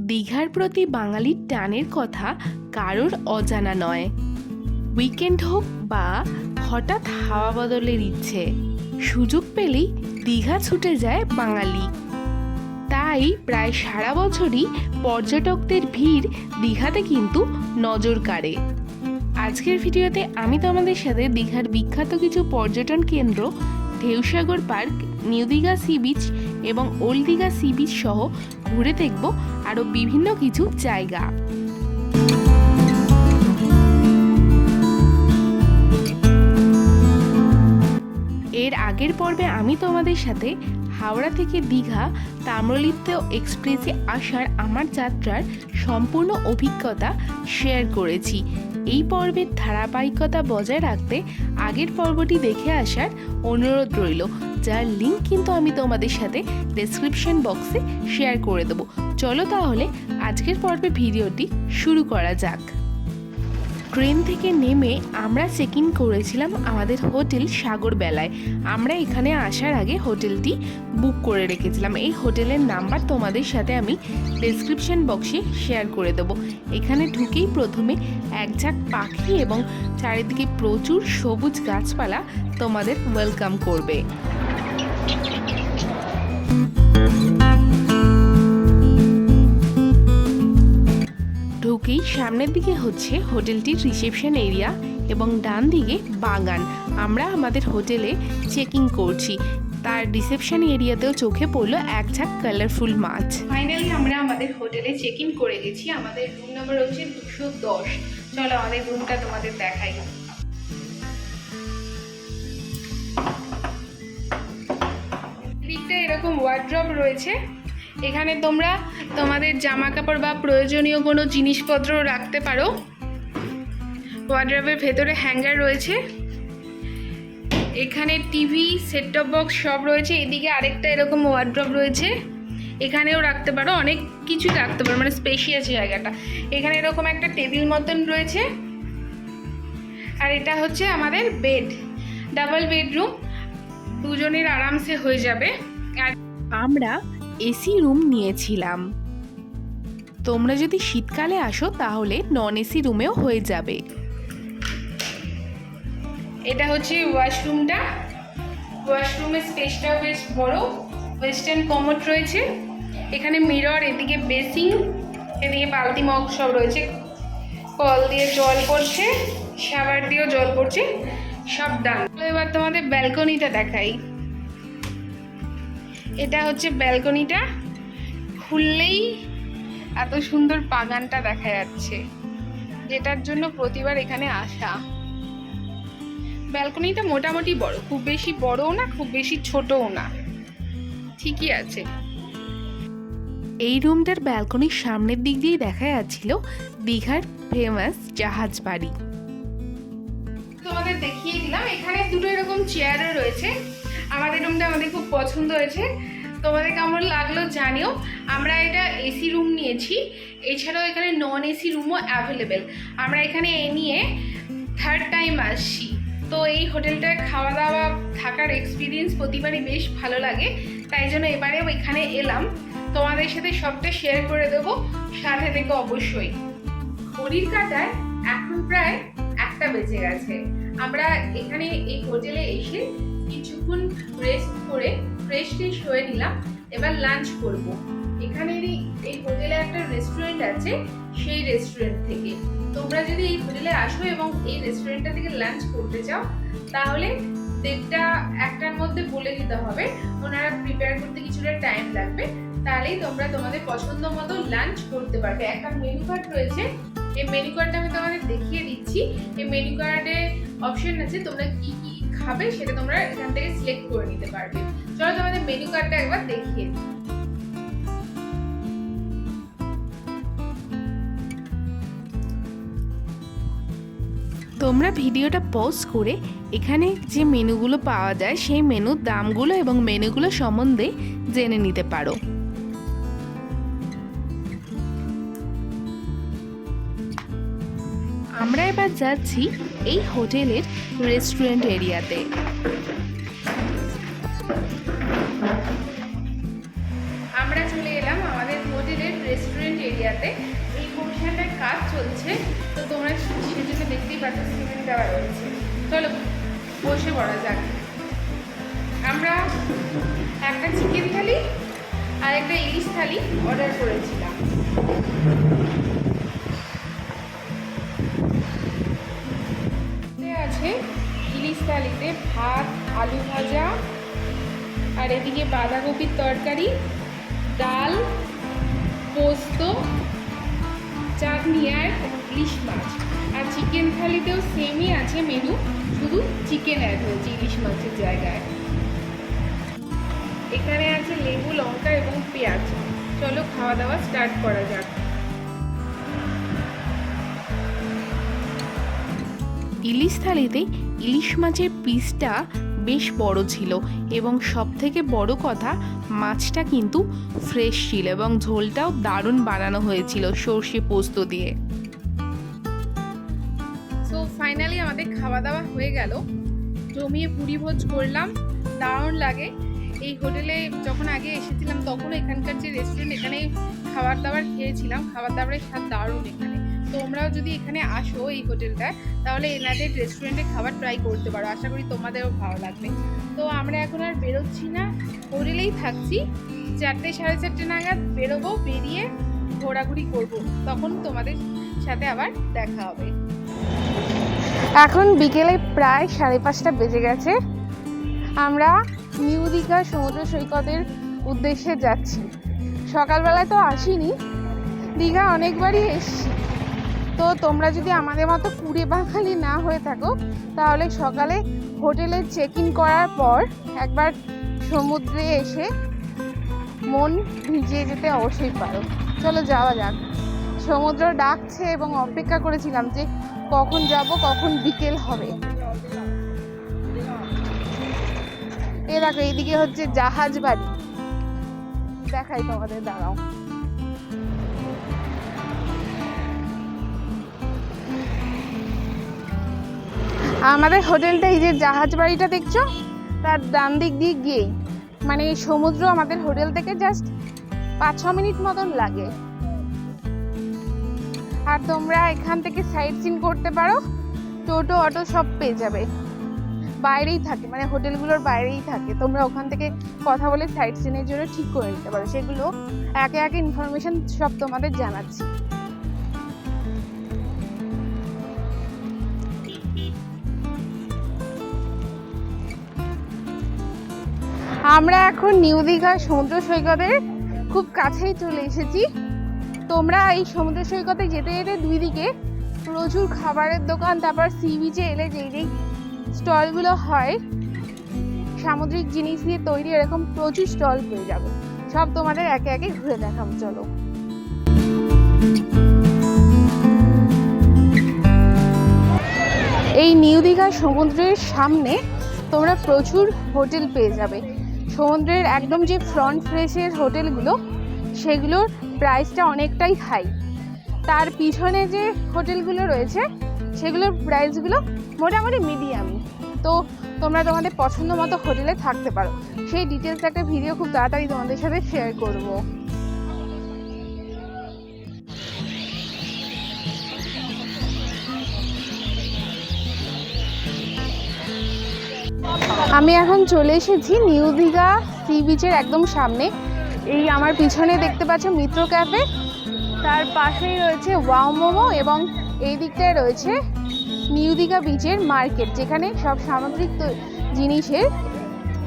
দীঘার প্রতি বাঙালির টানের কথা কারোর অজানা নয়। উইকেন্ড হোক বা হঠাৎ হাওয়া বদলের ইচ্ছে, সুযোগ পেলেই দীঘা ছুটে যায় বাঙালি। তাই প্রায় সারা বছরই পর্যটকদের ভিড় দীঘাতে কিন্তু নজর কাড়ে। আজকের ভিডিওতে আমি তোমাদের সাথে দীঘার বিখ্যাত কিছু পর্যটন কেন্দ্র Dheusagar park, new Digha sea beach এবং ওল্ড দীঘা সি বিচ সহ ঘুরে দেখব আরও বিভিন্ন কিছু জায়গা। এর আগের পর্বে আমি তোমাদের সাথে হাওড়া থেকে দীঘা, তাম্রলিপ্ত এক্সপ্রেসে আসার আমার যাত্রার সম্পূর্ণ অভিজ্ঞতা শেয়ার করেছি। এই পর্বের ধারাবাহিকতা বজায় রাখতে আগের পর্বটি দেখে আসার অনুরোধ রইল, যার লিঙ্ক কিন্তু আমি তোমাদের সাথে ডেসক্রিপশন বক্সে শেয়ার করে দেবো। চলো তাহলে আজকের পর্বে ভিডিওটি শুরু করা যাক। ট্রেন থেকে নেমে আমরা চেক ইন করেছিলাম আমাদের হোটেল সাগরবেলায়। আমরা এখানে আসার আগে হোটেলটি বুক করে রেখেছিলাম। এই হোটেলের নাম্বার তোমাদের সাথে আমি ডেসক্রিপশন বক্সে শেয়ার করে দেবো। এখানে ঢুকেই প্রথমে এক ঝাঁক পাখি এবং চারিদিকে প্রচুর সবুজ গাছপালা তোমাদের ওয়েলকাম করবে। ঢুকেই সামনের দিকে হচ্ছে হোটেলটির রিসেপশন এরিয়া এবং ডান দিকে বাগান। আমরা আমাদের হোটেলে চেকিং করছি। তার রিসেপশন এরিয়াতেও চোখে পড়ল এক ঝাঁক কালারফুল মাছ। ফাইনালি আমরা আমাদের হোটেলে চেক ইন করে গেছি। আমাদের রুম নাম্বার হচ্ছে দুশো দশ। চলো আমাদের রুমটা তোমাদের দেখাই। দিকটা এরকম ওয়ার্ড্রপ রয়েছে। এখানে তোমরা তোমাদের জামা কাপড় বা প্রয়োজনীয় কোনো জিনিসপত্র রাখতে পারো। ওয়ার্ড্রপের ভেতরে হ্যাঙ্গার রয়েছে। এখানে টিভি সেট টপ বক্স সব রয়েছে। এদিকে আরেকটা এরকম ওয়ার্ড্রপ রয়েছে। এখানেও রাখতে পারো, অনেক কিছু রাখতে পারো মানে স্পেশিয়াস জায়গাটা। এখানে এরকম একটা টেবিল মতন রয়েছে। আর এটা হচ্ছে আমাদের বেড ডাবল বেডরুম দুজনের আরামসে হয়ে যাবে। আর আমরা এসি রুম নিয়েছিলাম। তোমরা যদি শীতকালে আসো, তাহলে নন এসি রুমেও হয়ে যাবে। এটা হচ্ছে ওয়াশরুমটা। ওয়াশরুমের স্পেসটাও বেশ বড়, ওয়েস্টার্ন কমোড রয়েছে। এখানে মিরর, এদিকে বেসিং এদিকে বালতি মগ সব রয়েছে। কল দিয়ে জল পড়ছে, শাওয়ার দিয়েও জল পড়ছে, সব ডান। এবার তোমাদের ব্যালকনিটা দেখাই। এটা হচ্ছে ব্যালকনিটা। খুললেই এত সুন্দর বাগানটা দেখা যাচ্ছে। যেটার জন্য প্রতিবার এখানে আসা। ব্যালকনিটা মোটামুটি বড় খুব বেশি বড়ও না খুব বেশি ছোটও না। ঠিকই আছে। এই রুমটার ব্যালকনির সামনের দিক দিয়ে দেখা যাচ্ছিল দীঘার ফেমাস জাহাজ বাড়ি। তোমাদের দেখিয়ে দিলাম এখানে দুটো এরকম চেয়ারও রয়েছে। আমাদের রুমটা আমাদের খুব পছন্দ হয়েছে। তোমাদের কেমন লাগল জানিও। আমরা এটা এসি রুম নিয়েছি। এছাড়াও এখানে নন এসি রুমও অ্যাভেলেবেল আমরা এখানে এ নিয়ে থার্ড টাইম আসছি। তো এই হোটেলটায় খাওয়া দাওয়া থাকার এক্সপিরিয়েন্স প্রতিবারই বেশ ভালো লাগে। তাই জন্য এবারেও এখানে এলাম। তোমাদের সাথে সবটা শেয়ার করে দেবো। সাথে থেকে অবশ্যই। ঘড়ির কাটায় এখন প্রায় একটা বেজে গেছে। আমরা এখানে এই হোটেলে এসে কিছুক্ষণ রেস্ট করে ফ্রেশ ট্রেশ হয়ে নিলাম। এবার লাঞ্চ করব। এখানেরই এই হোটেলে একটা রেস্টুরেন্ট আছে, সেই রেস্টুরেন্ট থেকে। তোমরা যদি এই হোটেলে আসো এবং এই রেস্টুরেন্টটা থেকে লাঞ্চ করতে চাও, তাহলে ডেটটা একটার মধ্যে বলে দিতে হবে। ওনারা প্রিপেয়ার করতে কিছুটা টাইম লাগবে। তাহলেই তোমরা তোমাদের পছন্দ মতো লাঞ্চ করতে পারবে। একটা মেনু কার্ড রয়েছে। এই মেনু কার্ডটা আমি তোমাদের দেখিয়ে দিচ্ছি। এই মেনু কার্ডে অপশন আছে, তোমরা কি কি খাবে সেটা তোমরা এখান থেকে সিলেক্ট করে নিতে পারবে। চলো তোমাদের মেনু কার্ডটা একবার দেখিয়ে তোমরা ভিডিওটা পজ করে এখানে যে মেনুগুলো পাওয়া যায়, সেই মেনুর দামগুলো এবং মেনুগুলো সম্বন্ধে জেনে নিতে পারো। আমরা যাচ্ছি এই হোটেলের রেস্টুরেন্ট এরিয়াতে। আমরা চলে এলাম আমাদের হোটেলের রেস্টুরেন্ট এরিয়াতে। এই পোর্শনটায় কাজ চলছে। তো তোমরা সেজন্য দেখতেই পাচ্ছ, সিমেন্ট দেওয়া রয়েছে। চলো, বসে পড়া যাক। আমরা একটা চিকেন থালি আর একটা ইলিশ থালি অর্ডার করেছিলাম। থালিতে ভাত, আলু ভাজা, আর এদিকে বাঁধাকপির তরকারি, ডাল, পোস্ত, চাটনি আর ইলিশ মাছ। আর চিকেন থালিতেও সেমই আছে মেনু শুধু চিকেন অ্যাড হয়েছে ইলিশ মাছের জায়গায়। এখানে আছে লেবু, লঙ্কা এবং পেঁয়াজ। চলো খাওয়া দাওয়া স্টার্ট করা যাক। ইলিশ থালিতে ইলিশ মাছের পিসটা বেশ বড় ছিল এবং সব থেকে বড় কথা, মাছটা কিন্তু ফ্রেশ ছিল এবং ঝোলটাও দারুণ বানানো হয়েছিল সর্ষে পোস্ত দিয়ে। সো ফাইনালি আমাদের খাওয়া দাওয়া হয়ে গেল। জমিয়ে পুরি ভোজ করলাম। দারুণ লাগে। এই হোটেলে যখন আগে এসেছিলাম, তখন এখানকার যে রেস্টুরেন্ট এখানে খাবার দাবার খেয়েছিলাম। খাবার দাবারের স্বাদ দারুণ এখানে। তোমরাও যদি এখানে আসো এই হোটেলটায়, তাহলে এনাদের রেস্টুরেন্টে খাবার ট্রাই করতে পারো। আশা করি তোমাদেরও ভালো লাগবে। তো আমরা এখন আর বেরোচ্ছি না। হোটেলেই থাকছি। চারটে সাড়ে চারটে নাগাদ বেরোবো, বেরিয়ে ঘোরাঘুরি করব। তখন তোমাদের সাথে আবার দেখা হবে। এখন বিকেলে প্রায় সাড়ে পাঁচটা বেজে গেছে। আমরা নিউ দীঘা সমুদ্র সৈকতের উদ্দেশ্যে যাচ্ছি। সকালবেলায় তো আসিনি। দীঘা অনেকবারই এসছি। তো তোমরা যদি আমাদের মতো কুড়ে বাঙালি না হয়ে থাকো, তাহলে সকালে হোটেলে চেক ইন করার পর একবার সমুদ্রে এসে মন ভিজিয়ে যেতে অবশ্যই পারো। চলো যাওয়া যাক। সমুদ্র ডাকছে এবং অপেক্ষা করেছিলাম যে কখন যাব, কখন বিকেল হবে। এ দেখো, এইদিকে হচ্ছে জাহাজ বাড়ি দেখাই তোমাদের, দাঁড়াও। আমাদের হোটেলটা এই যে জাহাজ বাড়িটা দেখছ? তার ডান দিক দিয়ে গিয়েই মানে সমুদ্র আমাদের হোটেল থেকে জাস্ট পাঁচ ছ মিনিট মতন লাগে। আর তোমরা এখান থেকে সাইট সিন করতে পারো। টোটো, অটো সব পেয়ে যাবে। বাইরেই থাকে মানে হোটেলগুলোর বাইরেই থাকে। তোমরা ওখান থেকে কথা বলে সাইট সিনের জন্য ঠিক করে নিতে পারো। সেগুলো একে একে ইনফরমেশন সব তোমাদের জানাচ্ছি। আমরা এখন নিউ দীঘা সমুদ্র সৈকতের খুব কাছেই চলে এসেছি। তোমরা এই সমুদ্র সৈকতে যেতে যেতে দুই দিকে প্রচুর খাবারের দোকান, তারপর সি বিচে এলে যেই যেই স্টলগুলো হয়, সামুদ্রিক জিনিস দিয়ে তৈরি এরকম প্রচুর স্টল পেয়ে যাবে। সব তোমাদের একে একে ঘুরে দেখাবো, চলো। এই নিউ দীঘা সমুদ্রের সামনে তোমরা প্রচুর হোটেল পেয়ে যাবে। সমুদ্রের একদম যে ফ্রন্ট ফ্রেশের হোটেলগুলো, সেগুলোর প্রাইসটা অনেকটাই হাই তার পিছনে যে হোটেলগুলো রয়েছে, সেগুলোর প্রাইসগুলো মোটামুটি মিডিয়াম তো তোমরা তোমাদের পছন্দ মতো হোটেলে থাকতে পারো। সেই ডিটেলস একটা ভিডিও খুব তাড়াতাড়ি তোমাদের সাথে শেয়ার করব। আমি এখন চলে এসেছি নিউ দীঘা সি বিচের একদম সামনে। এই আমার পিছনে দেখতে পাচ্ছ মিত্র ক্যাফে। তার পাশেই রয়েছে ওয়াও মোমো এবং এই দিকটায় রয়েছে নিউ দীঘা বিচের মার্কেট, যেখানে সব সামুদ্রিক তো- জিনিসের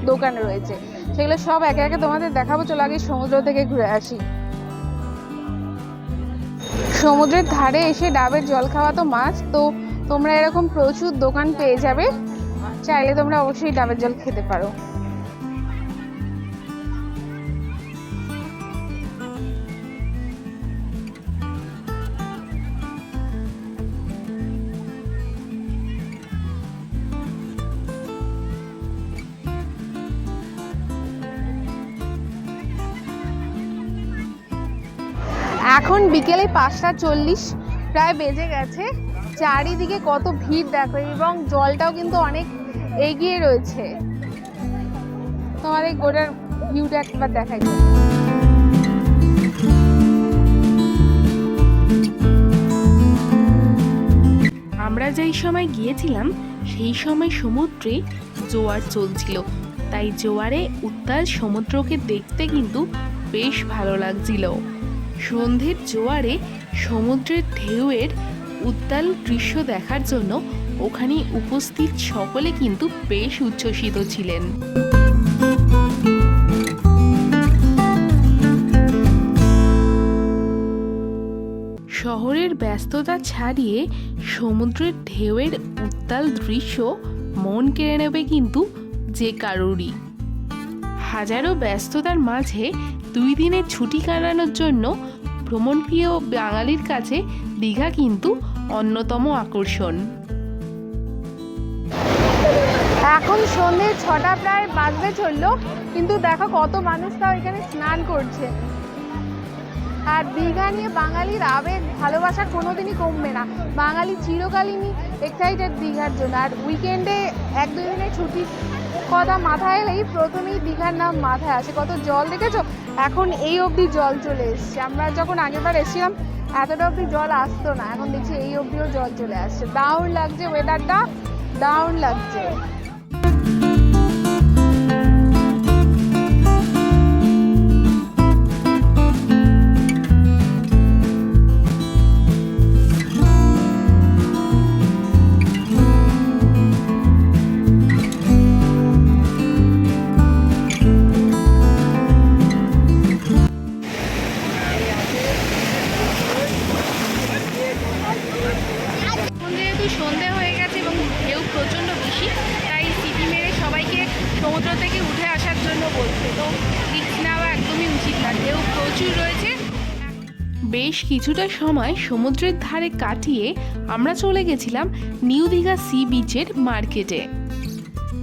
দোকান রয়েছে। সেগুলো সব একে একে তোমাদের দেখাবো। চলো আগে সমুদ্র থেকে ঘুরে আসি। সমুদ্রের ধারে এসে ডাবের জল খাওয়া তো মাছ তো তোমরা এরকম প্রচুর দোকান পেয়ে যাবে। চাইলে তোমরা অবশ্যই ডাবের জল খেতে পারো। এখন বিকেলে পাঁচটা চল্লিশ প্রায় বেজে গেছে। চারিদিকে কত ভিড় দেখো, এবং জলটাও কিন্তু অনেক এগিয়ে রয়েছে। তোমার এই গোটার ভিউটা একবার দেখাই। আমরা যেই সময় গিয়েছিলাম, সেই সময় সমুদ্রে জোয়ার চলছিল। তাই জোয়ারে উত্তাল সমুদ্রকে দেখতে কিন্তু বেশ ভালো লাগছিল। সন্ধ্যের জোয়ারে সমুদ্রের ঢেউয়ের উত্তাল দৃশ্য দেখার জন্য ওখানে উপস্থিত সকলে কিন্তু বেশ উচ্ছ্বসিত ছিলেন। শহরের ব্যস্ততা ছাড়িয়ে সমুদ্রের ঢেউয়ের উত্তাল দৃশ্য মন কেড়ে নেবে কিন্তু যে কারোরই। হাজারো ব্যস্ততার মাঝে দুই দিনের ছুটি কাটানোর জন্য ভ্রমণপ্রিয় বাঙালির কাছে দীঘা কিন্তু অন্যতম আকর্ষণ। এখন সন্ধে ছটা প্রায় বাজতে চলল, কিন্তু দেখো কত মানুষ তাও এখানে স্নান করছে। আর দীঘা নিয়ে বাঙালির আবেগ, ভালোবাসা কোনোদিনই কমবে না। বাঙালি চিরকালীনই এক্সাইটেড দীঘার জন্য। আর উইকেন্ডে এক দুই দিনের ছুটির কথা মাথায় এলেই প্রথমেই দীঘার নাম মাথায় আসে। কত জল দেখেছ? এখন এই অবধি জল চলে এসছে। আমরা যখন আগেরবার এসেছিলাম, এতটা অবধি জল আসতো না। এখন দেখছি এই অবধিও জল চলে আসছে। দাউন লাগছে ওয়েদারটা দারুণ লাগছে। কিছুটা সময় সমুদ্রের ধারে কাটিয়ে আমরা চলে গেছিলাম নিউ দীঘা সি বিচের মার্কেটে।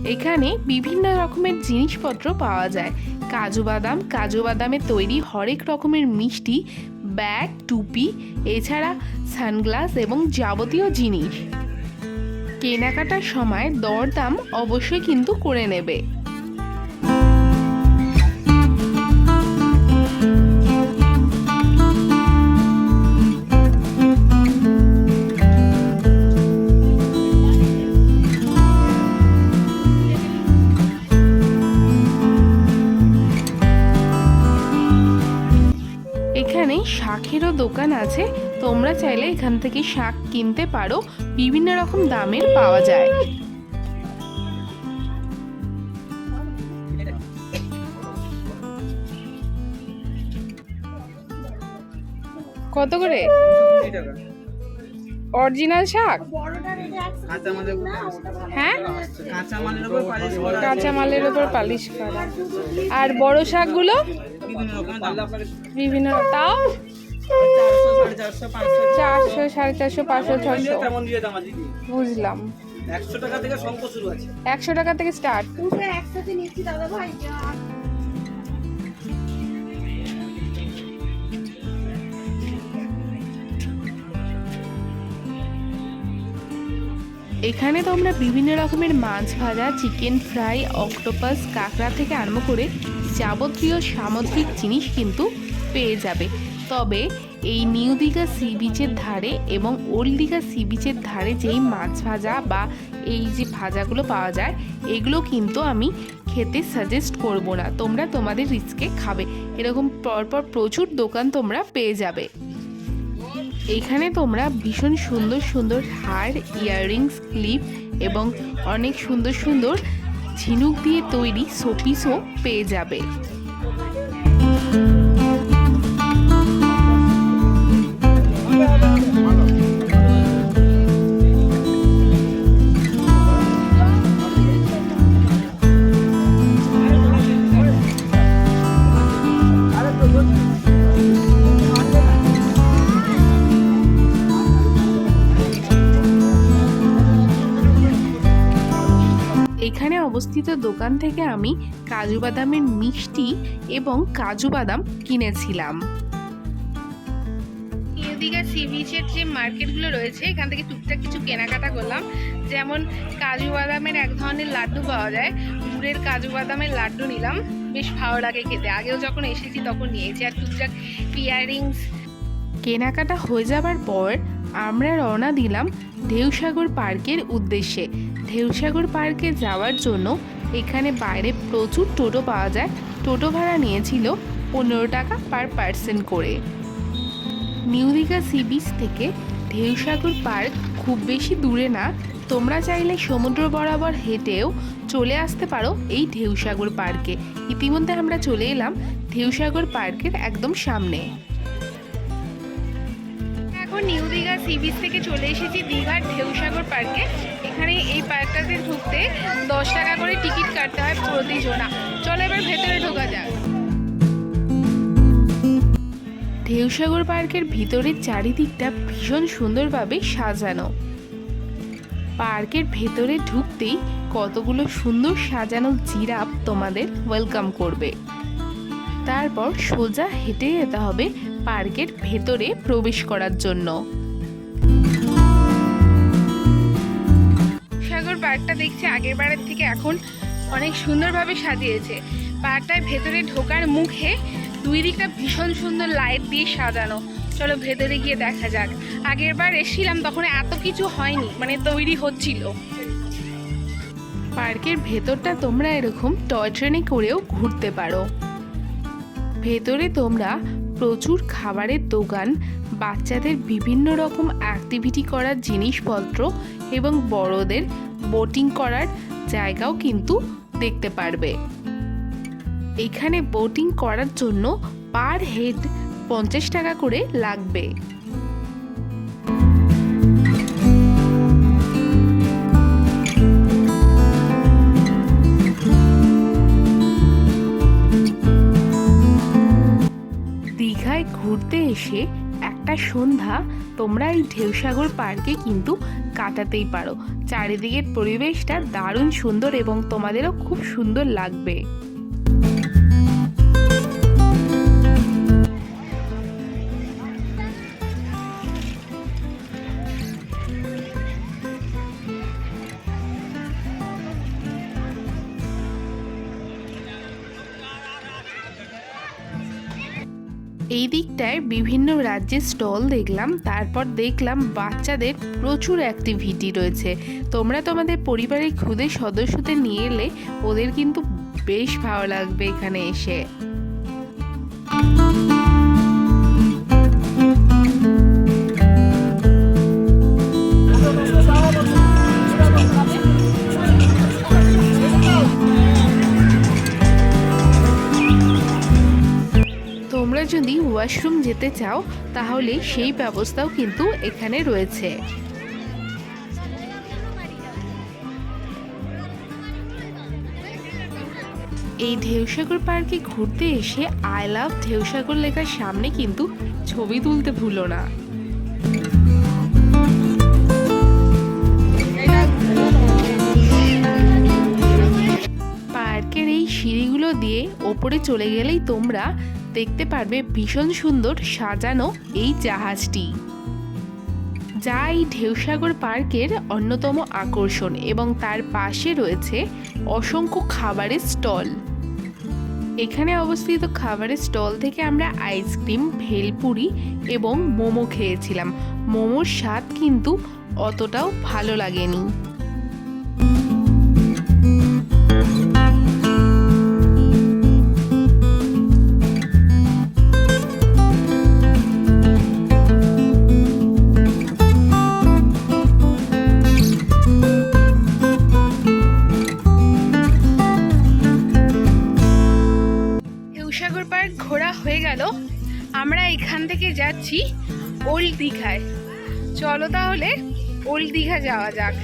এখানে বিভিন্ন রকমের জিনিসপত্র পাওয়া যায়। কাজু বাদাম, কাজু বাদামে তৈরি হরেক রকমের মিষ্টি, ব্যাগ, টুপি, এছাড়া সানগ্লাস এবং যাবতীয় জিনিস। কেনাকাটার সময় দরদাম অবশ্যই কিন্তু করে নেবে। শাকেরও দোকান আছে। তোমরা চাইলে এখান থেকে শাক কিনতে পারো। বিভিন্ন রকম দামের পাওয়া যায়। কত করে? অরিজিনাল শাক? হ্যাঁ? কাঁচা মালের উপর পালিশ করা। আর বড় শাকগুলো? বিভিন্ন তাও চারশো, সাড়ে চারশো, পাঁচশো ছশো দিদি বুঝলাম। একশো টাকা থেকে শুরু আছে একশো টাকা থেকে স্টার্ট। এখানে তোমরা বিভিন্ন রকমের মাছ ভাজা, চিকেন ফ্রাই, অক্টোপাস, কাঁকড়া থেকে আরম্ভ করে যাবতীয় সামুদ্রিক জিনিস কিন্তু পেয়ে যাবে। তবে এই নিউ দীঘা সি বিচের ধারে এবং ওল্ড দীঘা সি বিচের ধারে যেই মাছ ভাজা বা এই যে ভাজাগুলো পাওয়া যায়, এগুলো কিন্তু আমি খেতে সাজেস্ট করব না। তোমরা তোমাদের রিস্কে খাবে। এরকম পরপর প্রচুর দোকান তোমরা পেয়ে যাবে। এখানে তোমরা ভীষণ সুন্দর সুন্দর হার ইয়াররিংস ক্লিপ এবং অনেক সুন্দর সুন্দর ঝিনুক দিয়ে তৈরি শোপিসও পেয়ে যাবে। অবস্থিত দোকান থেকে আমি কাজু বাদামের মিষ্টি এবং কাজু বাদাম কিনেছিলাম। দীঘা সি বিচের যে মার্কেটগুলো রয়েছে, এখান থেকে টুকটাক কিছু কেনাকাটা করলাম। যেমন কাজু বাদামের এক ধরনের লাড্ডু পাওয়া যায়, গুড়ের কাজু বাদামের লাড্ডু নিলাম। বেশ ভালো লাগে খেতে। আগেও যখন এসেছি তখন নিয়েছি। আর টুকটাক ইয়াররিংস কেনাকাটা হয়ে যাবার পর আমরা রওনা দিলাম ঢেউসাগর পার্কের উদ্দেশ্যে। ঢেউসাগর পার্কে যাওয়ার জন্য এখানে বাইরে প্রচুর টোটো পাওয়া যায়। টোটো ভাড়া নিয়েছিল পনেরো টাকা পার পার্সন করে। নিউ দীঘা সি বিচ থেকে ঢেউসাগর পার্ক খুব বেশি দূরে না। তোমরা চাইলে সমুদ্র বরাবর হেঁটেও চলে আসতে পারো এই ঢেউসাগর পার্কে। ইতিমধ্যে আমরা চলে এলাম ঢেউসাগর পার্কের একদম সামনে। নিউ দীঘা সি বিচ থেকে চলে এসেছি দীঘার ঢেউসাগর পার্কে। এখানে এই পার্কটাতে ঢুকতে দশ টাকা করে টিকিট কাটতে হয় প্রতি জোড়া চলো এবার ভেতরে ঢোকা যাক। ঢেউসাগর পার্কের ভিতরের চারিদিকটা ভীষণ সুন্দরভাবে সাজানো। পার্কের ভেতরে ঢুকতেই কতগুলো সুন্দর সাজানো জিরাফ তোমাদের ওয়েলকাম করবে। তারপর সোজা হেঁটে যেতে হবে পার্কের ভেতরে প্রবেশ করার জন্য। সাগর পার্কটা দেখছি আগের বারের থেকে এখন অনেক সুন্দরভাবে সাজিয়েছে। পার্কটার ভেতরে ঢোকার মুখে দুই দিকটা ভীষণ সুন্দর লাইট দিয়ে সাজানো। চলো ভেতরে গিয়ে দেখা যাক। আগের বার এসেছিলাম, তখন এত কিছু হয়নি মানে তৈরি হচ্ছিল। পার্কের ভেতরটা তোমরা এরকম টয় ট্রেনে করেও ঘুরতে পারো। ভেতরে তোমরা প্রচুর খাবারের দোকান, বাচ্চাদের বিভিন্ন রকম অ্যাক্টিভিটি করার জিনিসপত্র এবং বড়দের বোটিং করার জায়গাও কিন্তু দেখতে পারবে। এখানে বোটিং করার জন্য পার হেড পঞ্চাশ টাকা করে লাগবে। ঘুরতে এসে একটা সন্ধ্যা তোমরা এই ঢেউসাগর পার্কে কিন্তু কাটাতেই পারো। চারিদিকের পরিবেশটা দারুণ সুন্দর এবং তোমাদেরও খুব সুন্দর লাগবে। এই দিকটায় বিভিন্ন রাজ্যের স্টল দেখলাম, তারপর দেখলাম বাচ্চাদের প্রচুর অ্যাক্টিভিটি রয়েছে। তোমরা তোমাদের পরিবারের ক্ষুদে সদস্যদের নিয়ে এলে ওদের কিন্তু বেশ ভালো লাগবে এখানে এসে। যদি ওয়াশরুম যেতে চাও, তাহলে সেই ব্যবস্থাও কিন্তু এখানে রয়েছে। এই ঢেউসাগর পার্কে ঘুরতে এসে আই লাভ ঢেউসাগর লেখার সামনে কিন্তু ছবি তুলতে ভুলো না। পার্কের এই সিঁড়িগুলো দিয়ে ওপরে চলে গেলেই তোমরা দেখতে পারবে ভীষণ সুন্দর সাজানো এই জাহাজটি। যা এই ঢেউসাগর পার্কের অন্যতম আকর্ষণ এবং তার পাশে রয়েছে অসংখ্য খাবারের স্টল। এখানে অবস্থিত খাবারের স্টল থেকে আমরা আইসক্রিম, ভেলপুরি এবং মোমো খেয়েছিলাম। মোমোর স্বাদ কিন্তু অতটাও ভালো লাগেনি। চলো তাহলে, ওল্ড দীঘা যাওয়া যাক।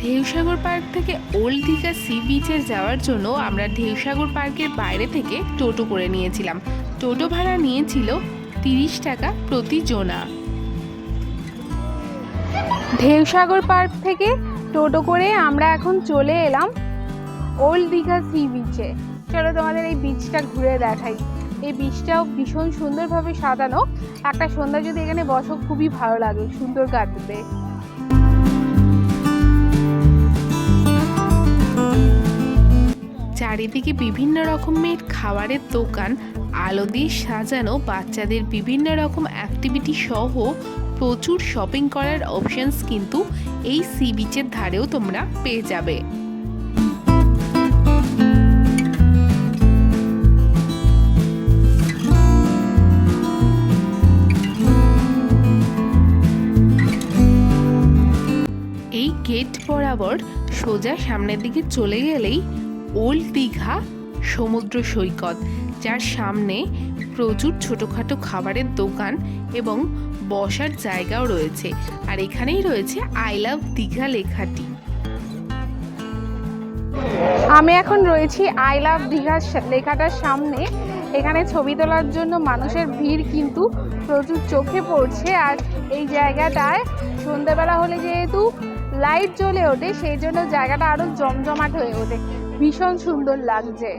ঢেউসাগর পার্ক থেকে ওল্ড দীঘা সি বিচে যাওয়ার জন্য আমরা ঢেউসাগর পার্কের বাইরে থেকে টোটো করে নিয়েছিলাম। টোটো ভাড়া নিয়েছিল তিরিশ টাকা প্রতি জোনা ঢেউসাগর পার্ক থেকে টোটো করে আমরা এখন চলে এলাম ওল্ড দীঘা সি বিচে। চলো তোমাদের এই বিচটা ঘুরে দেখাই। এই বিচটাও ভীষণ সুন্দরভাবে সাজানো। একটা সন্ধ্যা যদি এখানে বসো, খুবই ভালো লাগে, সুন্দর কাটবে। চারিদিকে বিভিন্ন রকমের খাবারের দোকান, আলো দিয়ে সাজানো, বাচ্চাদের বিভিন্ন রকম অ্যাক্টিভিটি সহ প্রচুর শপিং করার অপশনস কিন্তু এই সি বিচের ধারেও তোমরা পেয়ে যাবে। বরাবর সোজা সামনের দিকে চলে গেলেই ওল্ড দীঘা সমুদ্র সৈকত, যার সামনে প্রচুর ছোটোখাটো খাবারের দোকান এবং বসার জায়গাও রয়েছে। আর এখানেই রয়েছে আই লাভ দীঘা লেখাটি। আমি এখন রয়েছি আই লাভ দীঘার সা- লেখাটার সামনে। এখানে ছবি তোলার জন্য মানুষের ভিড় কিন্তু প্রচুর চোখে পড়ছে। আর এই জায়গাটায় সন্ধ্যেবেলা হলে যেহেতু লাইট জ্বলে ওঠে, সেই জন্য জায়গাটা আরও জমজমাট হয়ে ওঠে। ভীষণ সুন্দর লাগছে।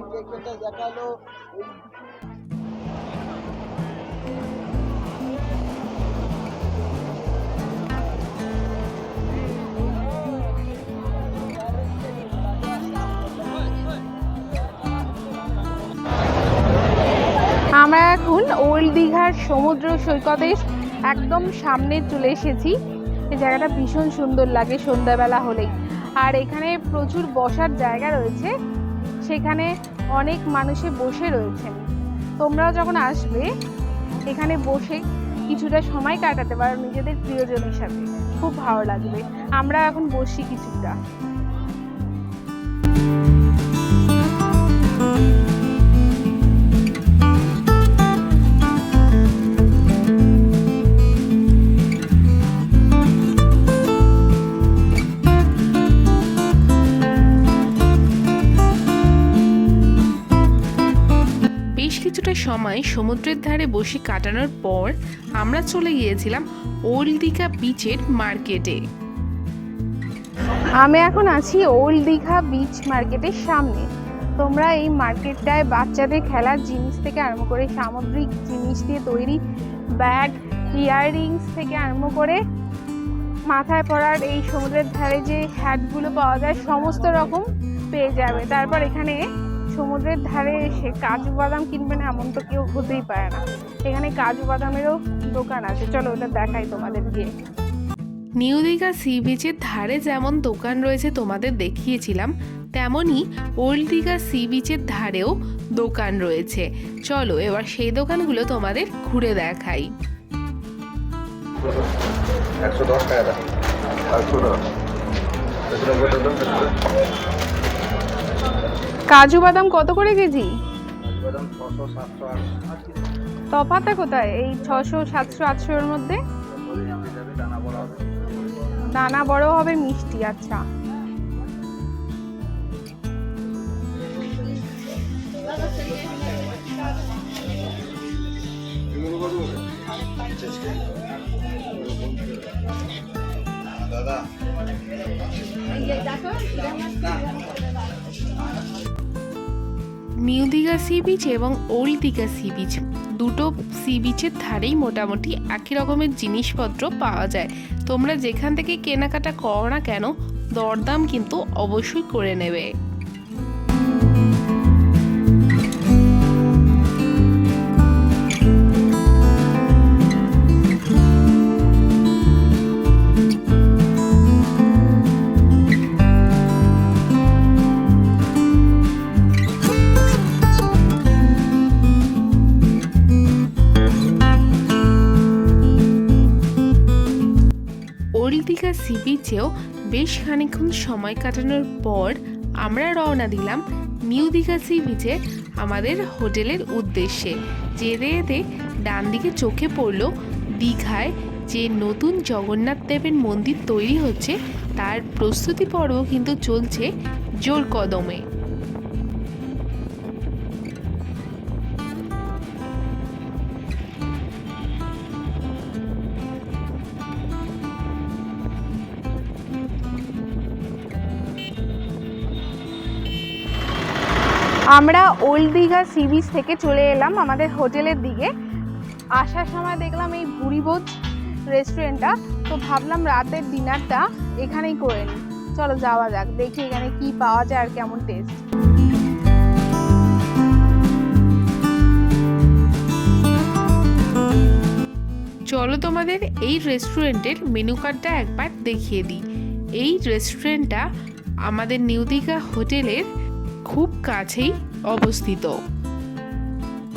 আমরা এখন ওল্ড দীঘার সমুদ্র সৈকতের একদম সামনে চলে এসেছি। এই জায়গাটা ভীষণ সুন্দর লাগে সন্ধ্যাবেলা হলেই। আর এখানে প্রচুর বসার জায়গা রয়েছে, সেখানে অনেক মানুষে বসে রয়েছেন। তোমরাও যখন আসবে, এখানে বসে কিছুটা সময় কাটাতে পারো নিজেদের প্রিয়জনের সাথে। খুব ভালো লাগবে। আমরা এখন বসি কিছুটা। সময় সমুদ্রের ধারে বসে কাটানোর পর আমরা চলে গিয়েছিলাম ওল্ড দীঘা বিচের মার্কেটে আমি এখন আছি ওল্ড দীঘা বিচ মার্কেটের সামনে। তোমরা এই মার্কেটটায় বাচ্চাদের খেলার জিনিস থেকে আরম্ভ করে সামগ্রিক জিনিস দিয়ে তৈরি ব্যাগ ইয়াররিংস থেকে আরম্ভ করে মাথায় পরার এই সমুদ্রের ধারে যে হ্যাটগুলো পাওয়া যায়, সমস্ত রকম পেয়ে যাবে। তারপর এখানে সমুদ্রের ধারে এসে কাজু বাদাম কিনবে না এমন তো কেউ হতেই পারে না। এখানে কাজু বাদামেরও দোকান আছে। চলো ওটা দেখাই তোমাদের গিয়ে। নিউ দীঘা সি বিচের ধারে যেমন দোকান রয়েছে তোমাদের দেখিয়েছিলাম তেমনই ওল্ড দীঘা সি বিচের ধারেও দোকান রয়েছে। চলো এবার সেই দোকানগুলো তোমাদের ঘুরে দেখাই। একশো দশ টাকা কাজু বাদাম কত করে কেজি? তফাতে কোথায়? এই ছশো সাতশো আটশোর মধ্যে? দানা বড় হবে। দানা বড় হবে মিষ্টি আচ্ছা। দাদা। নিউ দীঘা সি বিচ এবং ওল্ড দীঘা সি বিচ। দুটো সি বিচের ধারেই মোটামুটি একই রকমের জিনিসপত্র পাওয়া যায়। তোমরা যেখান থেকে কেনাকাটা করো না কেন, দরদাম কিন্তু অবশ্যই করে নেবে। সি বিচেও বেশ খানিক্ষণ সময় কাটানোর পর আমরা রওনা দিলাম নিউ দীঘা সি বিচে আমাদের হোটেলের উদ্দেশ্যে। যেতে যেতে ডান দিকে চোখে পড়ল দীঘায় যে নতুন জগন্নাথ দেবের মন্দির তৈরি হচ্ছে, তার প্রস্তুতি পর্ব কিন্তু চলছে জোর কদমে আমরা ওল্ড দীঘা সি বিচ থেকে চলে এলাম আমাদের হোটেলের দিকে। আসার সময় দেখলাম এই ভুরিভোজ রেস্টুরেন্টটা তো ভাবলাম রাতের ডিনারটা এখানেই করে নিই। চলো যাওয়া যাক, দেখি এখানে কি পাওয়া যায় আর কেমন টেস্ট চলো তোমাদের এই রেস্টুরেন্টের মেনু কার্ডটা একবার দেখিয়ে দিই। এই রেস্টুরেন্টটা আমাদের নিউ দীঘা হোটেলের খুব কাছেই অবস্থিত।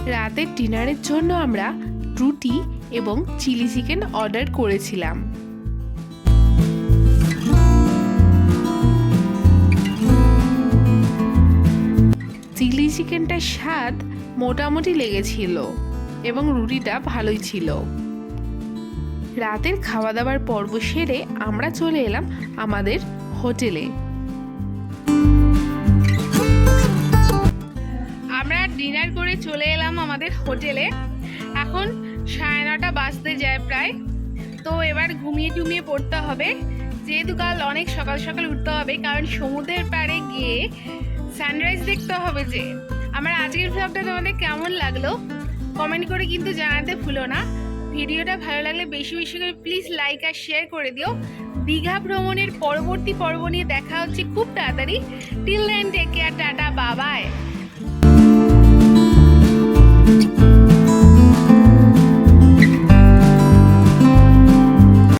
রাতের ডিনারের জন্য আমরা রুটি এবং চিলি চিকেন অর্ডার করেছিলাম। চিলি চিকেনটার স্বাদ মোটামুটি লেগেছিল এবং রুটিটা ভালোই ছিল। রাতের খাওয়া দাওয়ার পর্ব সেরে আমরা চলে এলাম আমাদের হোটেলে। ডিনার করে চলে এলাম আমাদের হোটেলে। এখন সাড়ে নটা বাজতে যায় প্রায়। তো এবার ঘুমিয়ে টুমিয়ে পড়তে হবে। যেহেতু কাল অনেক সকাল সকাল উঠতে হবে, কারণ সমুদ্রের পাড়ে গিয়ে সানরাইজ দেখতে হবে যে। আমার আজকের ভ্লগটা তোমাদের কেমন লাগল? কমেন্ট করে কিন্তু জানাতে ভুলো না। ভিডিওটা ভালো লাগলে বেশি বেশি করে প্লিজ লাইক আর শেয়ার করে দিও। দীঘা ভ্রমণের পরবর্তী পর্ব নিয়ে দেখা হচ্ছে খুব তাড়াতাড়ি। Till then take care Thank you.